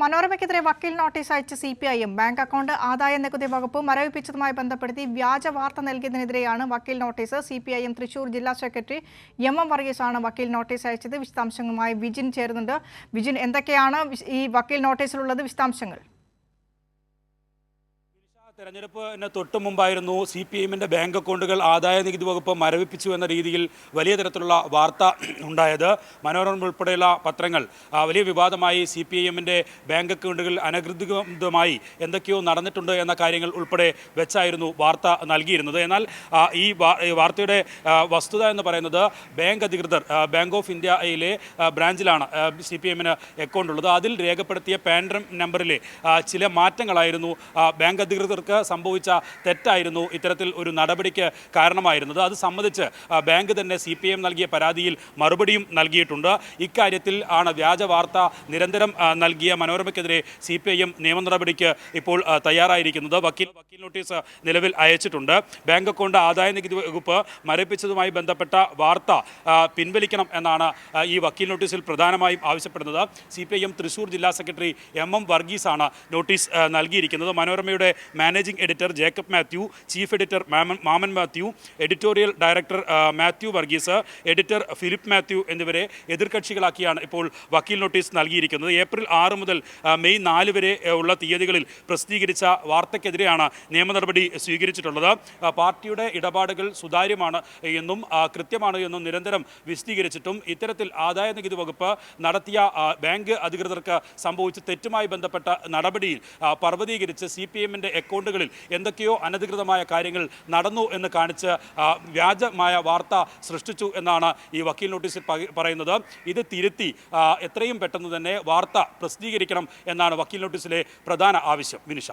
മനോരമയ്ക്കെതിരെ വക്കീൽ നോട്ടീസ് അയച്ച C P I M bank account ആദായ നികുതി വകുപ്പ് മരവിപ്പിച്ചതുമായി ബന്ധപ്പെടുത്തി വ്യാജ വാർത്ത നൽകിയതിനെതിരെയാണ് വക്കീൽ notice C P I M Thrissur ജില്ലാ സെക്രട്ടറി എം എം വർഗീസാണ് വക്കീൽ നോട്ടീസ് അയച്ചത്. വിശദാംശങ്ങളുമായി വിജിൻ ചേരുന്നുണ്ട്. വിജിൻ എന്തൊക്കെയാണ് ഈ വക്കീൽ നോട്ടീസിലുള്ളത്? വിശദാംശങ്ങൾ. തെരഞ്ഞെടുപ്പിന് തൊട്ട് മുമ്പായിരുന്നു സി പി എമ്മിന്റെ ബാങ്ക് അക്കൗണ്ടുകൾ ആദായ നികുതി വകുപ്പ് മരവിപ്പിച്ചു എന്ന രീതിയിൽ വലിയ തരത്തിലുള്ള വാർത്ത ഉണ്ടായത്. മനോരമ ഉൾപ്പെടെയുള്ള പത്രങ്ങൾ വലിയ വിവാദമായി സി പി എമ്മിന്റെ ബാങ്ക് അക്കൗണ്ടുകൾ അനധികൃതമായി എന്തൊക്കെയോ നടന്നിട്ടുണ്ട് എന്ന കാര്യങ്ങൾ ഉൾപ്പെടെ വെച്ചായിരുന്നു വാർത്ത നൽകിയിരുന്നത്. എന്നാൽ ഈ വാർത്തയുടെ വസ്തുത എന്ന് പറയുന്നത് ബാങ്ക് അധികൃതർ ബാങ്ക് ഓഫ് ഇന്ത്യയിലെ ബ്രാഞ്ചിലാണ് സി പി എമ്മിന് അക്കൗണ്ട് ഉള്ളത് അതിൽ രേഖപ്പെടുത്തിയ പാൻഡ്രം നമ്പറിലെ ചില മാറ്റങ്ങളായിരുന്നു ആ, ബാങ്ക് സംഭവിച്ച തെറ്റായിരുന്നു ഇത്തരത്തിൽ ഒരു നടപടിക്ക് കാരണമായിരുന്നത്. അത് സംബന്ധിച്ച് ബാങ്ക് തന്നെ സി പി എം നൽകിയ പരാതിയിൽ മറുപടിയും നൽകിയിട്ടുണ്ട്. ഇക്കാര്യത്തിൽ ആണ് വ്യാജ വാർത്ത നിരന്തരം നൽകിയ മനോരമയ്ക്കെതിരെ സി പി ഐ എം നിയമ നടപടിക്ക് ഇപ്പോൾ തയ്യാറായിരിക്കുന്നത്. വക്കീൽ വക്കീൽ നോട്ടീസ് നിലവിൽ അയച്ചിട്ടുണ്ട്. ബാങ്ക് അക്കൗണ്ട് ആദായ നികുതി വകുപ്പ് മരപ്പിച്ചതുമായി ബന്ധപ്പെട്ട വാർത്ത പിൻവലിക്കണം എന്നാണ് ഈ വക്കീൽ നോട്ടീസിൽ പ്രധാനമായും ആവശ്യപ്പെടുന്നത്. C P I M Thrissur ജില്ലാ സെക്രട്ടറി എം എം വർഗീസാണ് നോട്ടീസ് നൽകിയിരിക്കുന്നത്. മനോരമയുടെ managing editor Jacob Mathew chief editor Mammen Mammen Mathew editorial director Mathew Varghese editor Philip Mathew എന്നിവരെ എതിർകക്ഷികളാക്കിയാണ് ഇപ്പോൾ വക്കീൽ നോട്ടീസ് നൽകിയിരിക്കുന്നത്. ഏപ്രിൽ ആറ് മുതൽ മെയ് നാല് വരെ ഉള്ള തീയതികളിൽ പ്രസിദ്ധീകരിച്ച വാർത്തയ്ക്കെതിരെയാണ് നിയമ നടപടി സ്വീകരിച്ചിട്ടുള്ളത്. പാർട്ടിയുടെ ഇടപാടുകൾ സുതാര്യമാണ് എന്നും കൃത്യമാണ് എന്നും നിരന്തരം വിശദീകരിച്ചിട്ടും ഇത്തരത്തിൽ ആദായ നികുതി വകുപ്പ് നടത്തിയ ബാങ്ക് അധികൃതർക്ക് സംഭവിച്ച തെറ്റുമായി ബന്ധപ്പെട്ട നടപടിയിൽ പർവതീകരിച്ച് സി പി എമ്മിന്റെ അക്കൗണ്ടുകളിൽ എന്തൊക്കെയോ അനധികൃതമായ കാര്യങ്ങൾ നടന്നു എന്ന് കാണിച്ച് വ്യാജമായ വാർത്ത സൃഷ്ടിച്ചു എന്നാണ് ഈ വക്കീൽ നോട്ടീസിൽ പറയുന്നത്. ഇത് തിരുത്തി എത്രയും പെട്ടെന്ന് തന്നെ വാർത്ത പ്രസിദ്ധീകരിക്കണം എന്നാണ് വക്കീൽ നോട്ടീസിലെ പ്രധാന ആവശ്യം. വിനിഷ.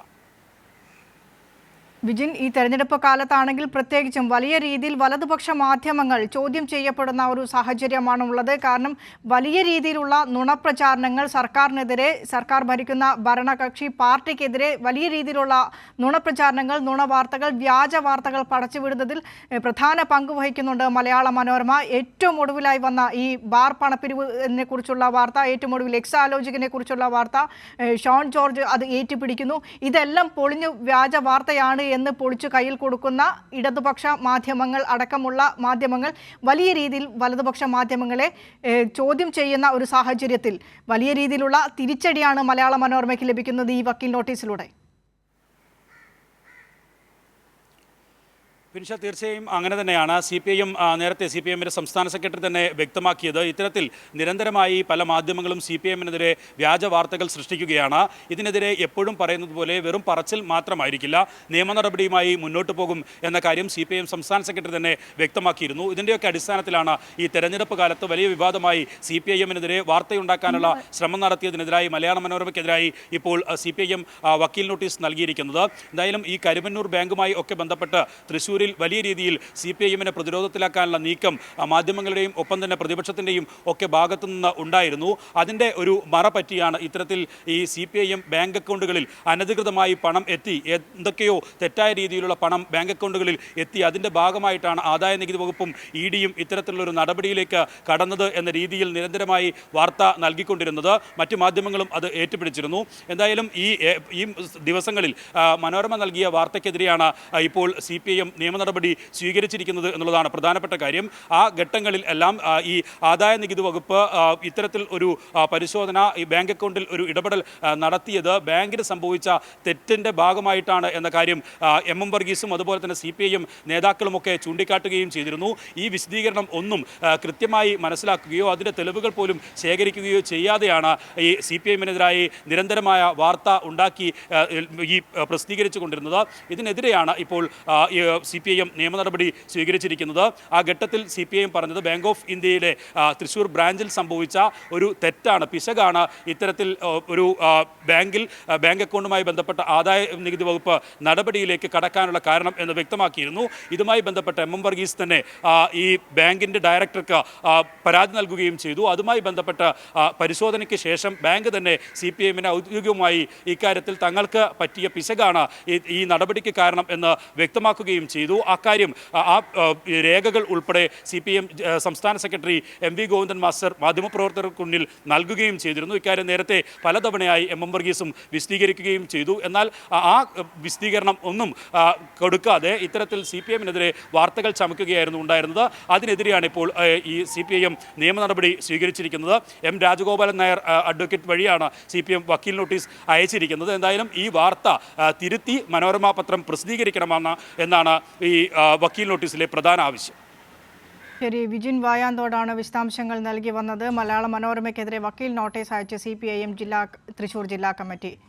വിജിൻ ഈ തെരഞ്ഞെടുപ്പ് കാലത്താണെങ്കിൽ പ്രത്യേകിച്ചും വലിയ രീതിയിൽ വലതുപക്ഷ മാധ്യമങ്ങൾ ചോദ്യം ചെയ്യപ്പെടുന്ന ഒരു സാഹചര്യമാണ് ഉള്ളത് കാരണം വലിയ രീതിയിലുള്ള നുണപ്രചാരണങ്ങൾ സർക്കാരിനെതിരെ സർക്കാർ ഭരിക്കുന്ന ഭരണകക്ഷി പാർട്ടിക്കെതിരെ വലിയ രീതിയിലുള്ള നുണപ്രചാരണങ്ങൾ നുണവാർത്തകൾ വ്യാജ വാർത്തകൾ പടച്ചുവിടുന്നതിൽ പ്രധാന പങ്ക് വഹിക്കുന്നുണ്ട് മലയാള മനോരമ. ഏറ്റവും ഒടുവിലായി വന്ന ഈ ബാർ പണപ്പിരിവിനെ കുറിച്ചുള്ള വാർത്ത ഏറ്റവും ഒടുവിൽ എക്സ് ആലോചകനെ കുറിച്ചുള്ള വാർത്ത ഷോൺ ജോർജ് അത് ഏറ്റുപിടിക്കുന്നു. ഇതെല്ലാം പൊളിഞ്ഞു വ്യാജ വാർത്തയാണ് എന്ന് പൊളിച്ചു കയ്യിൽ കൊടുക്കുന്ന ഇടതുപക്ഷ മാധ്യമങ്ങൾ അടക്കമുള്ള മാധ്യമങ്ങൾ വലിയ രീതിയിൽ വലതുപക്ഷ മാധ്യമങ്ങളെ ചോദ്യം ചെയ്യുന്ന ഒരു സാഹചര്യത്തിൽ വലിയ രീതിയിലുള്ള തിരിച്ചടിയാണ് മലയാള മനോരമയ്ക്ക് ലഭിക്കുന്നത് ഈ വക്കീൽ നോട്ടീസിലൂടെ. വിനിഷ തീർച്ചയായും അങ്ങനെ തന്നെയാണ്. സി പി ഐ എം നേരത്തെ സി പി എമ്മിന്റെ സംസ്ഥാന സെക്രട്ടറി തന്നെ വ്യക്തമാക്കിയത്. ഇത്തരത്തിൽ നിരന്തരമായി പല മാധ്യമങ്ങളും സി പി എമ്മിനെതിരെ വ്യാജ വാർത്തകൾ സൃഷ്ടിക്കുകയാണ്. ഇതിനെതിരെ എപ്പോഴും പറയുന്നത് പോലെ വെറും പറച്ചിൽ മാത്രമായിരിക്കില്ല. നിയമ നടപടിയുമായി മുന്നോട്ട് പോകും എന്ന കാര്യം സി പി ഐ എം സംസ്ഥാന സെക്രട്ടറി തന്നെ വ്യക്തമാക്കിയിരുന്നു. ഇതിന്റെയൊക്കെ അടിസ്ഥാനത്തിലാണ് ഈ തെരഞ്ഞെടുപ്പ് കാലത്ത് വലിയ വിവാദമായി സി പി ഐ എമ്മിനെതിരെ വാർത്തയുണ്ടാക്കാനുള്ള ശ്രമം നടത്തിയതിനെതിരായി മലയാള മനോരമയ്ക്കെതിരായി ഇപ്പോൾ സി പി ഐ എം വക്കീൽ നോട്ടീസ് നൽകിയിരിക്കുന്നത്. എന്തായാലും ഈ കരുവന്നൂർ ബാങ്കുമായി ഒക്കെ ബന്ധപ്പെട്ട് തൃശ്ശൂരിൽ വലിയ രീതിയിൽ സി പി ഐ എമ്മിനെ പ്രതിരോധത്തിലാക്കാനുള്ള നീക്കം മാധ്യമങ്ങളുടെയും ഒപ്പം തന്നെ പ്രതിപക്ഷത്തിന്റെയും ഒക്കെ ഭാഗത്തു നിന്ന് ഉണ്ടായിരുന്നു. അതിന്റെ ഒരു മറ പറ്റിയാണ് ഇത്തരത്തിൽ ഈ C P I M bank അക്കൗണ്ടുകളിൽ അനധികൃതമായി പണം എത്തി. എന്തൊക്കെയോ തെറ്റായ രീതിയിലുള്ള പണം ബാങ്ക് അക്കൗണ്ടുകളിൽ എത്തി. അതിന്റെ ഭാഗമായിട്ടാണ് ആദായ നികുതി വകുപ്പും ഇ ഡിയും ഇത്തരത്തിലുള്ള ഒരു നടപടിയിലേക്ക് കടന്നത് എന്ന രീതിയിൽ നിരന്തരമായി വാർത്ത നൽകിക്കൊണ്ടിരുന്നത്. മറ്റു മാധ്യമങ്ങളും അത് ഏറ്റുപിടിച്ചിരുന്നു. എന്തായാലും ഈ ഈ ദിവസങ്ങളിൽ മനോരമ നൽകിയ വാർത്തയ്ക്കെതിരെയാണ് ഇപ്പോൾ സി പി ഐ എം നിയമ നടപടി സ്വീകരിച്ചിരിക്കുന്നത് എന്നുള്ളതാണ് പ്രധാനപ്പെട്ട കാര്യം. ആ ഘട്ടങ്ങളിൽ എല്ലാം ഈ ആദായ നികുതി വകുപ്പ് ഇത്തരത്തിൽ ഒരു പരിശോധന ഈ ബാങ്ക് അക്കൗണ്ടിൽ ഒരു ഇടപെടൽ നടത്തിയത് ബാങ്കിന് സംഭവിച്ച തെറ്റിന്റെ ഭാഗമായിട്ടാണ് എന്ന കാര്യം എം. എം. വർഗീസും അതുപോലെ തന്നെ സി പി ഐയും നേതാക്കളുമൊക്കെ ചൂണ്ടിക്കാട്ടുകയും ചെയ്തിരുന്നു. ഈ വിശദീകരണം ഒന്നും കൃത്യമായി മനസ്സിലാക്കുകയോ അതിന്റെ തെളിവുകൾ പോലും ശേഖരിക്കുകയോ ചെയ്യാതെയാണ് ഈ സി പി എമ്മിനെതിരായി നിരന്തരമായ വാർത്ത ഉണ്ടാക്കി ഈ പ്രസിദ്ധീകരിച്ചു കൊണ്ടിരുന്നത് ഇതിനെതിരെയാണ് ഇപ്പോൾ സി പി ഐ എം നിയമ നടപടി സ്വീകരിച്ചിരിക്കുന്നത്. ആ ഘട്ടത്തിൽ സി പി ഐ എം പറഞ്ഞത് ബാങ്ക് ഓഫ് ഇന്ത്യയിലെ തൃശ്ശൂർ ബ്രാഞ്ചിൽ സംഭവിച്ച ഒരു തെറ്റാണ് പിശകാണ്. ഇത്തരത്തിൽ ഒരു ബാങ്കിൽ ബാങ്ക് അക്കൗണ്ടുമായി ബന്ധപ്പെട്ട ആദായ നികുതി വകുപ്പ് നടപടിയിലേക്ക് കടക്കാനുള്ള കാരണം എന്ന് വ്യക്തമാക്കിയിരുന്നു. ഇതുമായി ബന്ധപ്പെട്ട എം എം വർഗീസ് തന്നെ ഈ ബാങ്കിന്റെ ഡയറക്ടർക്ക് പരാതി നൽകുകയും ചെയ്തു. അതുമായി ബന്ധപ്പെട്ട് പരിശോധനയ്ക്ക് ശേഷം ബാങ്ക് തന്നെ സി പി എമ്മിനെ ഔദ്യോഗികമായി ഇക്കാര്യത്തിൽ തങ്ങൾക്ക് പറ്റിയ പിശകാണ് ഈ നടപടിക്ക് കാരണം എന്ന് വ്യക്തമാക്കുകയും ചെയ്തു. ചെയ്തു. അക്കാര്യം ആ, രേഖകൾ ഉൾപ്പെടെ സി പി എം സംസ്ഥാന secretary M V Govindan master മാധ്യമപ്രവർത്തകർക്ക് മുന്നിൽ നൽകുകയും ചെയ്തിരുന്നു. ഇക്കാര്യം നേരത്തെ പലതവണയായി എം എം വർഗീസും വിശദീകരിക്കുകയും ചെയ്തു. എന്നാൽ ആ വിശദീകരണം ഒന്നും കൊടുക്കാതെ ഇത്തരത്തിൽ സി പി എമ്മിനെതിരെ വാർത്തകൾ ചമക്കുകയായിരുന്നു ഉണ്ടായിരുന്നത്. അതിനെതിരെയാണ് ഇപ്പോൾ ഈ സി പി ഐ എം നിയമ നടപടി സ്വീകരിച്ചിരിക്കുന്നത്. എം രാജഗോപാലൻ നായർ അഡ്വക്കേറ്റ് വഴിയാണ് സി പി എം വക്കീൽ നോട്ടീസ് അയച്ചിരിക്കുന്നത്. എന്തായാലും ഈ വാർത്ത തിരുത്തി മനോരമ പത്രം പ്രസിദ്ധീകരിക്കണമെന്ന് എന്നാണ് ഈ വക്കീൽ നോട്ടീസിലെ പ്രധാന ആവശ്യം. ശരി വിജിൻ വായാന്തോടാണ് വിശദാംശങ്ങൾ നൽകി വന്നത്. മലയാള മനോരമയ്ക്കെതിരെ വക്കീൽ നോട്ടീസ് അയച്ച് സി ജില്ലാ തൃശൂർ ജില്ലാ കമ്മിറ്റി.